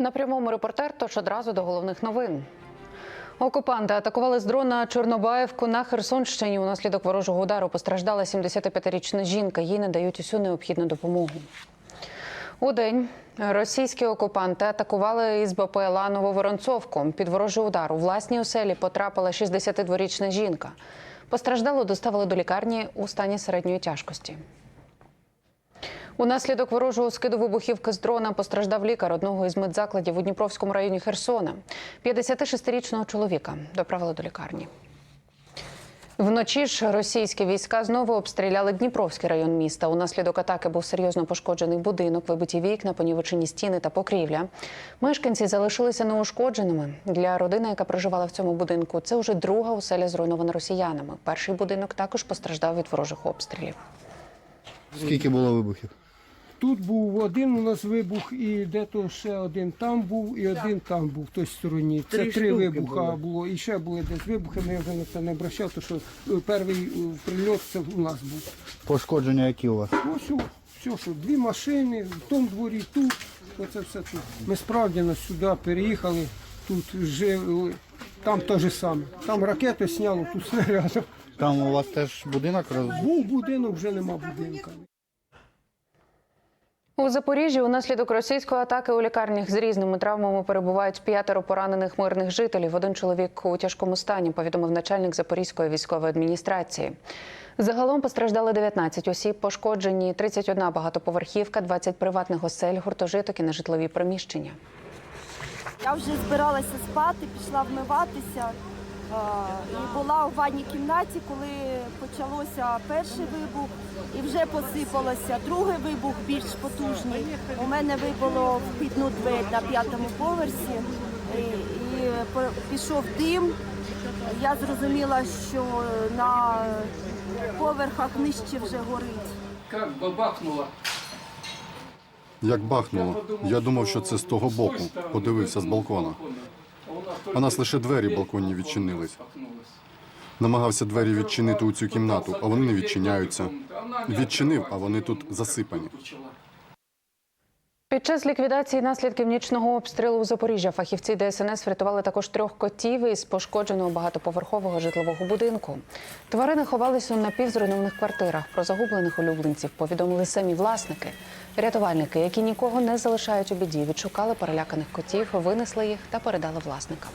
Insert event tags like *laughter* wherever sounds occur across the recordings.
На прямому репортер, тож одразу до головних новин. Окупанти атакували з дрона Чорнобаївку на Херсонщині. Унаслідок ворожого удару постраждала 75-річна жінка. Їй надають усю необхідну допомогу. У день російські окупанти атакували із БПЛА Нововоронцовку. Під ворожий удар у власній оселі потрапила 62-річна жінка. Постраждалу доставили до лікарні у стані середньої тяжкості. Унаслідок ворожого скиду вибухівки з дрона постраждав лікар одного із медзакладів у Дніпровському районі Херсона. 56-річного чоловіка доправили до лікарні. Вночі ж російські війська знову обстріляли Дніпровський район міста. Унаслідок атаки був серйозно пошкоджений будинок, вибиті вікна, понівечені стіни та покрівля. Мешканці залишилися неушкодженими. Для родини, яка проживала в цьому будинку, це вже друга оселя зруйнована росіянами. Перший будинок також постраждав від ворожих обстрілів. Скільки було вибухів? Тут був один у нас вибух, і де-то ще один там був, і один там був в той стороні. Це Три три, вибуха було. було. І ще були десь вибухи, але я вже на це не обращав, тому що е, перший е, прильот це у нас був. Пошкодження які у вас? Ось все, що дві машини, в тому дворі, тут, оце все тут. Ми справді нас сюди переїхали, тут жили, там те ж саме. Там ракети сняло, тут *laughs* снарядом. Там у вас теж будинок роз... Був будинок, вже нема будинка. У Запоріжжі унаслідок російської атаки у лікарнях з різними травмами перебувають п'ятеро поранених мирних жителів. Один чоловік у тяжкому стані, повідомив начальник Запорізької військової адміністрації. Загалом постраждали 19 осіб, пошкоджені 31 багатоповерхівка, 20 приватних осель, гуртожиток і нежитлові приміщення. Я вже збиралася спати, пішла вмиватися. І була у ванній кімнаті, коли почалося перший вибух, і вже посипалося другий вибух, більш потужний. У мене вибило вхідну двері на п'ятому поверсі, і, і пішов дим. Я зрозуміла, що на поверхах нижче вже горить. Как бабахнуло. Як бахнуло. Я думав, що це з того боку. Подивився з балкона. А нас лише двері балконні відчинились. Намагався двері відчинити у цю кімнату, а вони не відчиняються. Відчинив, а вони тут засипані. Під час ліквідації наслідків нічного обстрілу у Запоріжжя фахівці ДСНС врятували також трьох котів із пошкодженого багатоповерхового житлового будинку. Тварини ховалися у напівзруйнованих квартирах. Про загублених улюбленців повідомили самі власники. Рятувальники, які нікого не залишають у біді, відшукали переляканих котів, винесли їх та передали власникам.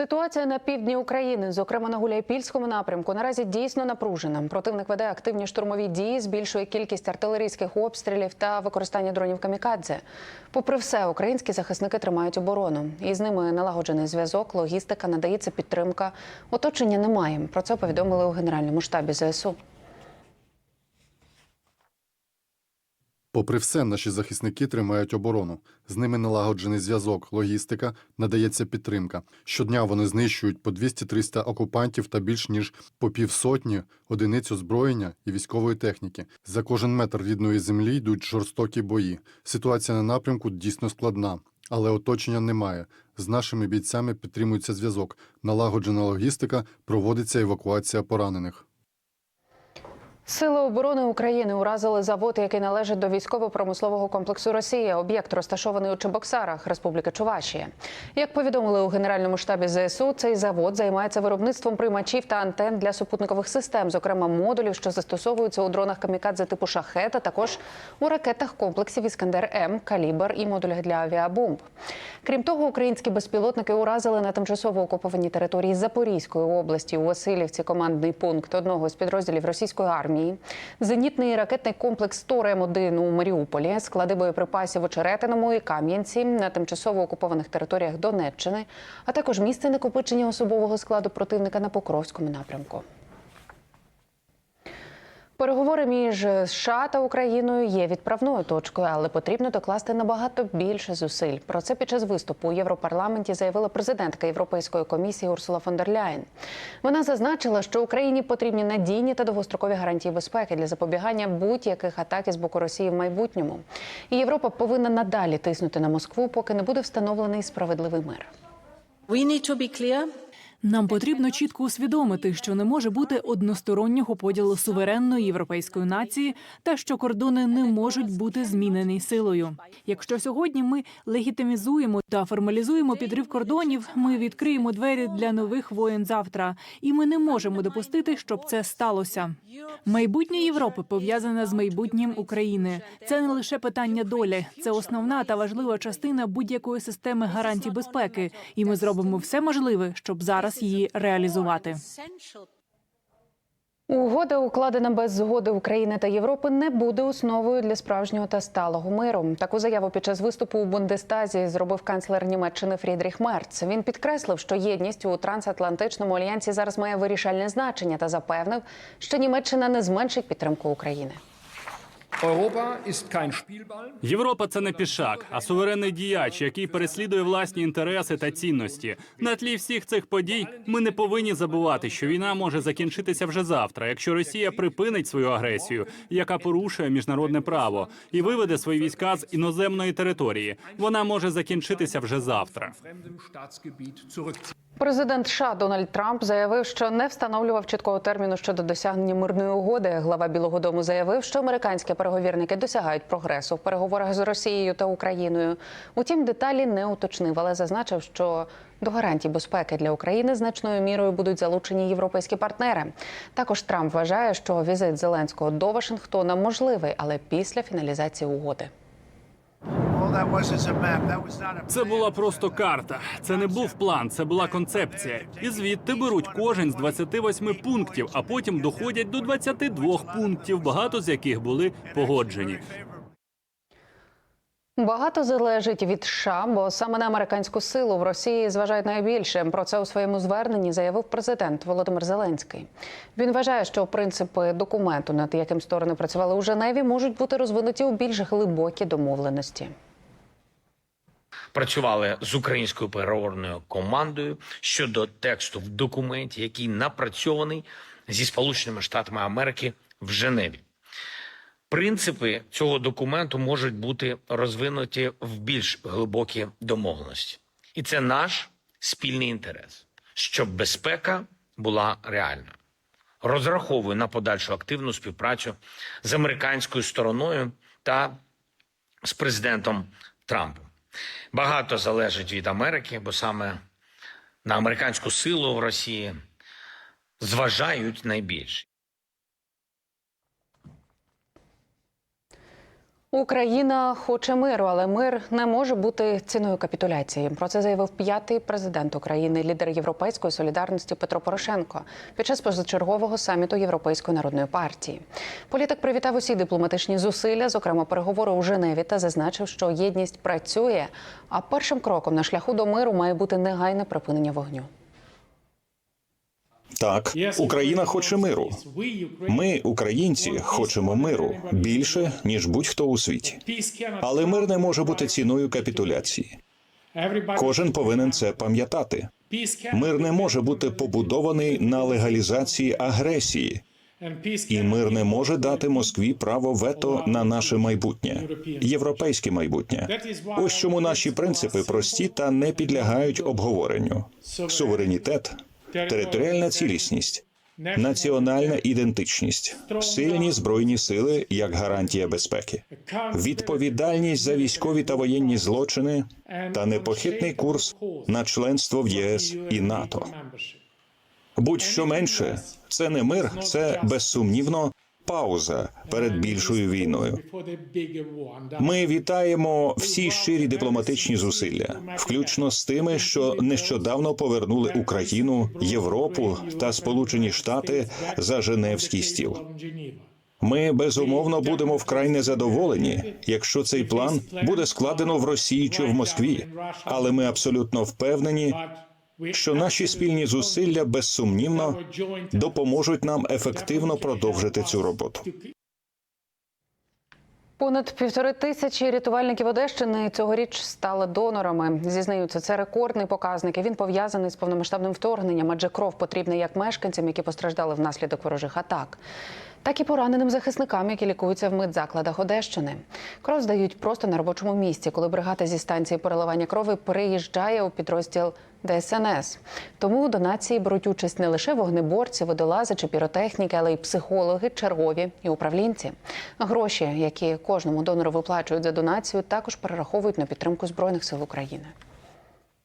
Ситуація на півдні України, зокрема на Гуляйпільському напрямку, наразі дійсно напружена. Противник веде активні штурмові дії, збільшує кількість артилерійських обстрілів та використання дронів камікадзе. Попри все, українські захисники тримають оборону. І з ними налагоджений зв'язок, логістика, надається підтримка. Оточення немає. Про це повідомили у генеральному штабі ЗСУ. Попри все, наші захисники тримають оборону. З ними налагоджений зв'язок, логістика, надається підтримка. Щодня вони знищують по 200-300 окупантів та більш ніж по півсотні одиниць озброєння і військової техніки. За кожен метр рідної землі йдуть жорстокі бої. Ситуація на напрямку дійсно складна, але оточення немає. З нашими бійцями підтримується зв'язок, налагоджена логістика, проводиться евакуація поранених. Сили оборони України уразили завод, який належить до військово-промислового комплексу Росії. Об'єкт розташований у Чебоксарах, Республіка Чувашія. Як повідомили у генеральному штабі ЗСУ, цей завод займається виробництвом приймачів та антен для супутникових систем, зокрема модулів, що застосовуються у дронах камікадзе типу шахет, а також у ракетах комплексів Іскандер М, Калібр і модулях для авіабомб. Крім того, українські безпілотники уразили на тимчасово окупованій території Запорізької області у Васильівці командний пункт одного з підрозділів російської армії, зенітний ракетний комплекс Торем-1 у Маріуполі, склади боєприпасів у Черетиному і Кам'янці на тимчасово окупованих територіях Донеччини, а також місце накопичення особового складу противника на Покровському напрямку. Переговори між США та Україною є відправною точкою, але потрібно докласти набагато більше зусиль. Про це під час виступу у Європарламенті заявила президентка Європейської комісії Урсула фон дер Ляєн. Вона зазначила, що Україні потрібні надійні та довгострокові гарантії безпеки для запобігання будь-яких атак із боку Росії в майбутньому. І Європа повинна надалі тиснути на Москву, поки не буде встановлений справедливий мир. We need to be clear. Нам потрібно чітко усвідомити, що не може бути одностороннього поділу суверенної європейської нації та що кордони не можуть бути змінені силою. Якщо сьогодні ми легітимізуємо та формалізуємо підрив кордонів, ми відкриємо двері для нових воєн завтра, і ми не можемо допустити, щоб це сталося. Майбутнє Європи пов'язане з майбутнім України. Це не лише питання долі, це основна та важлива частина будь-якої системи гарантій безпеки, і ми зробимо все можливе, щоб зараз її реалізувати. Угода, укладена без згоди України та Європи, не буде основою для справжнього та сталого миру. Таку заяву під час виступу у Бундестазі зробив канцлер Німеччини Фрідріх Мерц. Він підкреслив, що єдність у трансатлантичному альянсі зараз має вирішальне значення та запевнив, що Німеччина не зменшить підтримку України. Європа це не пішак, а суверенний діяч, який переслідує власні інтереси та цінності. На тлі всіх цих подій ми не повинні забувати, що війна може закінчитися вже завтра, якщо Росія припинить свою агресію, яка порушує міжнародне право, і виведе свої війська з іноземної території. Вона може закінчитися вже завтра. Президент США Дональд Трамп заявив, що не встановлював чіткого терміну щодо досягнення мирної угоди. Глава Білого Дому заявив, що американські переговірники досягають прогресу в переговорах з Росією та Україною. Утім, деталі не уточнив, але зазначив, що до гарантій безпеки для України значною мірою будуть залучені європейські партнери. Також Трамп вважає, що візит Зеленського до Вашингтона можливий, але після фіналізації угоди. Це була просто карта. Це не був план, це була концепція. І звідти беруть кожен з 28 пунктів, а потім доходять до 22 пунктів, багато з яких були погоджені. Багато залежить від США, бо саме на американську силу в Росії зважають найбільше. Про це у своєму зверненні заявив президент Володимир Зеленський. Він вважає, що принципи документу, над яким сторони працювали у Женеві, можуть бути розвинуті у більш глибокі домовленості. Працювали з українською переговорною командою щодо тексту в документі, який напрацьований зі Сполученими Штатами Америки в Женеві. Принципи цього документу можуть бути розвинуті в більш глибокі домовленості, і це наш спільний інтерес, щоб безпека була реальною. Розраховую на подальшу активну співпрацю з американською стороною та з президентом Трампом. Багато залежить від Америки, бо саме на американську силу в Росії зважають найбільше. Україна хоче миру, але мир не може бути ціною капітуляції. Про це заявив п'ятий президент України, лідер Європейської солідарності Петро Порошенко під час позачергового саміту Європейської народної партії. Політик привітав усі дипломатичні зусилля, зокрема переговори у Женеві, та зазначив, що єдність працює. А першим кроком на шляху до миру має бути негайне припинення вогню. Так, Україна хоче миру. Ми, українці, хочемо миру більше ніж будь-хто у світі. Але мир не може бути ціною капітуляції. Кожен повинен це пам'ятати. Мир не може бути побудований на легалізації агресії, і мир не може дати Москві право вето на наше майбутнє, європейське майбутнє. Ось чому наші принципи прості та не підлягають обговоренню. Суверенітет, територіальна цілісність, національна ідентичність, сильні збройні сили як гарантія безпеки, відповідальність за військові та воєнні злочини та непохитний курс на членство в ЄС і НАТО. Будь-що менше, це не мир, це безсумнівно пауза перед більшою війною. Ми вітаємо всі щирі дипломатичні зусилля, включно з тими, що нещодавно повернули Україну, Європу та Сполучені Штати за Женевський стіл. Ми безумовно будемо вкрай незадоволені, якщо цей план буде складено в Росії чи в Москві. Але ми абсолютно впевнені, що наші спільні зусилля безсумнівно допоможуть нам ефективно продовжити цю роботу. Понад півтори тисячі рятувальників Одещини цьогоріч стали донорами. Зізнаються, це рекордний показник. і Він пов'язаний з повномасштабним вторгненням, адже кров потрібна як мешканцям, які постраждали внаслідок ворожих атак. Так і пораненим захисникам, які лікуються в медзакладах Одещини. Кров здають просто на робочому місці, коли бригада зі станції переливання крови переїжджає у підрозділ ДСНС. Тому у донації беруть участь не лише вогнеборці, водолази чи піротехніки, але й психологи, чергові і управлінці. Гроші, які кожному донору виплачують за донацію, також перераховують на підтримку збройних сил України.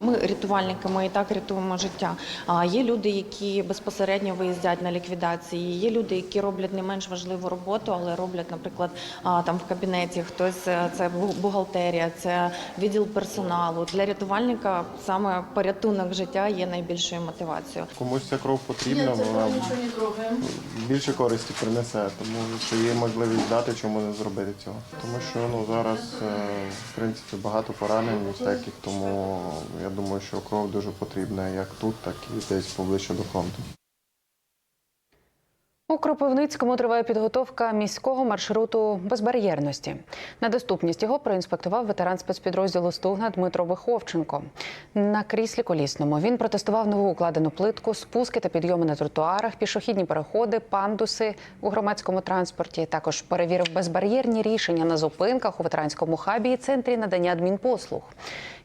Ми рятувальники, ми і так рятуємо життя. А є люди, які безпосередньо виїздять на ліквідації. Є люди, які роблять не менш важливу роботу, але роблять, наприклад, там в кабінеті хтось е, це бу- бухгалтерія, це відділ персоналу. Для рятувальника саме порятунок життя є найбільшою мотивацією. Комусь ця кров потрібна, вона більше користі принесе, тому що є можливість дати, чому не зробити цього. Тому що ну зараз е, в принципі багато поранень всяких, тому я думаю, що кров дуже потрібна як тут, так і десь поближче до фронту. У Кропивницькому триває підготовка міського маршруту безбар'єрності. На доступність його проінспектував ветеран спецпідрозділу Стугна Дмитро Виховченко. На кріслі колісному він протестував нову укладену плитку, спуски та підйоми на тротуарах, пішохідні переходи, пандуси у громадському транспорті. Також перевірив безбар'єрні рішення на зупинках у ветеранському хабі і центрі надання адмінпослуг.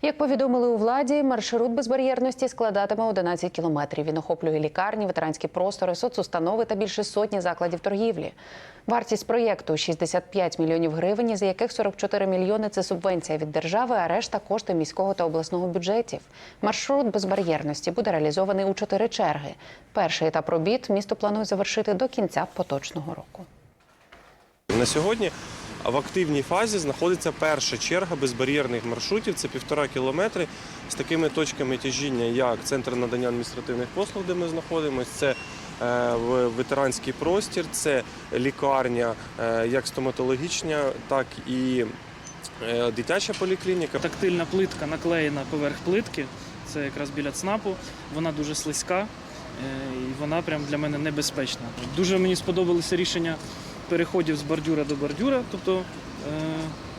Як повідомили у владі, маршрут безбар'єрності складатиме 11 кілометрів. Він охоплює лікарні, ветеранські простори, соцустанови та більше сотні закладів торгівлі. Вартість проєкту 65 мільйонів гривень, із яких 44 мільйони це субвенція від держави, а решта кошти міського та обласного бюджетів. Маршрут безбар'єрності буде реалізований у чотири черги. Перший етап робіт місто планує завершити до кінця поточного року. На сьогодні в активній фазі знаходиться перша черга безбар'єрних маршрутів. Це півтора кілометри з такими точками тяжіння, як центр надання адміністративних послуг, де ми знаходимося, це в- ветеранський простір, це лікарня, е, як стоматологічна, так і е, дитяча поліклініка. Тактильна плитка наклеєна поверх плитки. Це якраз біля ЦНАПу. Вона дуже слизька е, і вона прям для мене небезпечна. Дуже мені сподобалося рішення переходів з бордюра до бордюра, тобто е,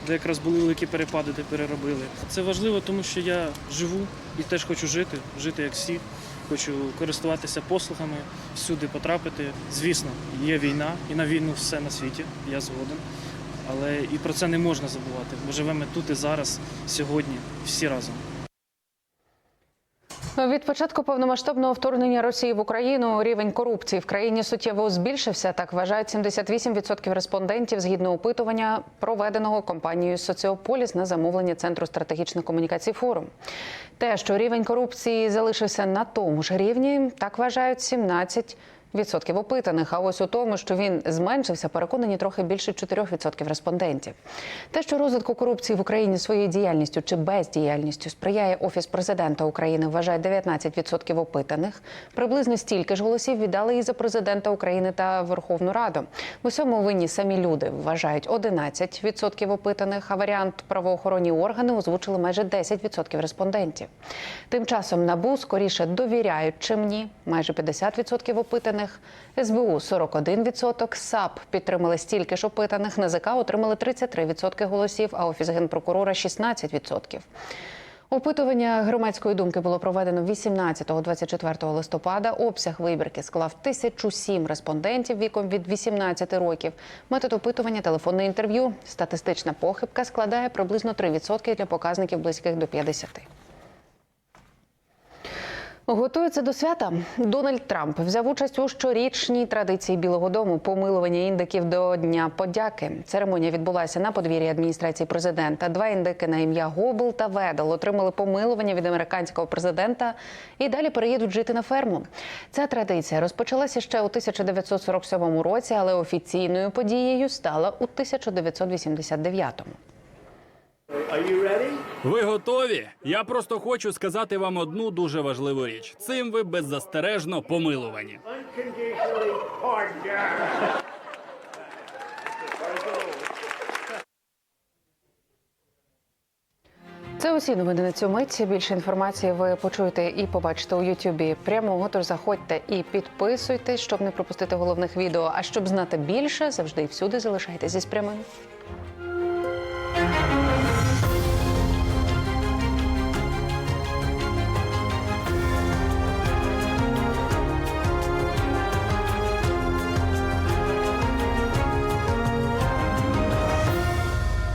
де якраз були великі перепади, де переробили. Це важливо, тому що я живу і теж хочу жити, жити як всі. Хочу користуватися послугами, всюди потрапити. Звісно, є війна, і на війну все на світі, я згоден. Але і про це не можна забувати. Ми живемо тут і зараз, сьогодні, всі разом. Від початку повномасштабного вторгнення Росії в Україну рівень корупції в країні суттєво збільшився. Так вважають 78% респондентів згідно опитування, проведеного компанією Соціополіс на замовлення центру стратегічних комунікацій форум. Те, що рівень корупції залишився на тому ж рівні, так вважають 17%. Відсотків опитаних, а ось у тому, що він зменшився, переконані трохи більше 4% респондентів. Те, що розвитку корупції в Україні своєю діяльністю чи бездіяльністю сприяє офіс президента України, вважає 19% опитаних. Приблизно стільки ж голосів віддали і за президента України та Верховну Раду. В усьому винні самі люди вважають 11% опитаних. А варіант правоохоронні органи озвучили майже 10% респондентів. Тим часом набу скоріше довіряють, чим ні. Майже 50% опитаних. СБУ 41%, САП підтримали стільки ж опитаних. НАЗК отримали 33% голосів, а офіс генпрокурора 16%. Опитування громадської думки було проведено 18-24 листопада. Обсяг вибірки склав 1007 респондентів віком від 18 років. Метод опитування телефонне інтерв'ю. Статистична похибка складає приблизно 3% для показників близьких до 50%. Готується до свята. Дональд Трамп взяв участь у щорічній традиції Білого Дому помилування індиків до Дня подяки. Церемонія відбулася на подвір'ї адміністрації президента. Два індики на ім'я Гобл та Ведел отримали помилування від американського президента і далі переїдуть жити на ферму. Ця традиція розпочалася ще у 1947 році, але офіційною подією стала у 1989-му. Ви готові? Я просто хочу сказати вам одну дуже важливу річ. Цим ви беззастережно помилувані. Це усі новини на цю мить. Більше інформації ви почуєте і побачите у Ютубі прямого. Тож заходьте і підписуйтесь, щоб не пропустити головних відео. А щоб знати більше, завжди і всюди залишайтеся з прямим.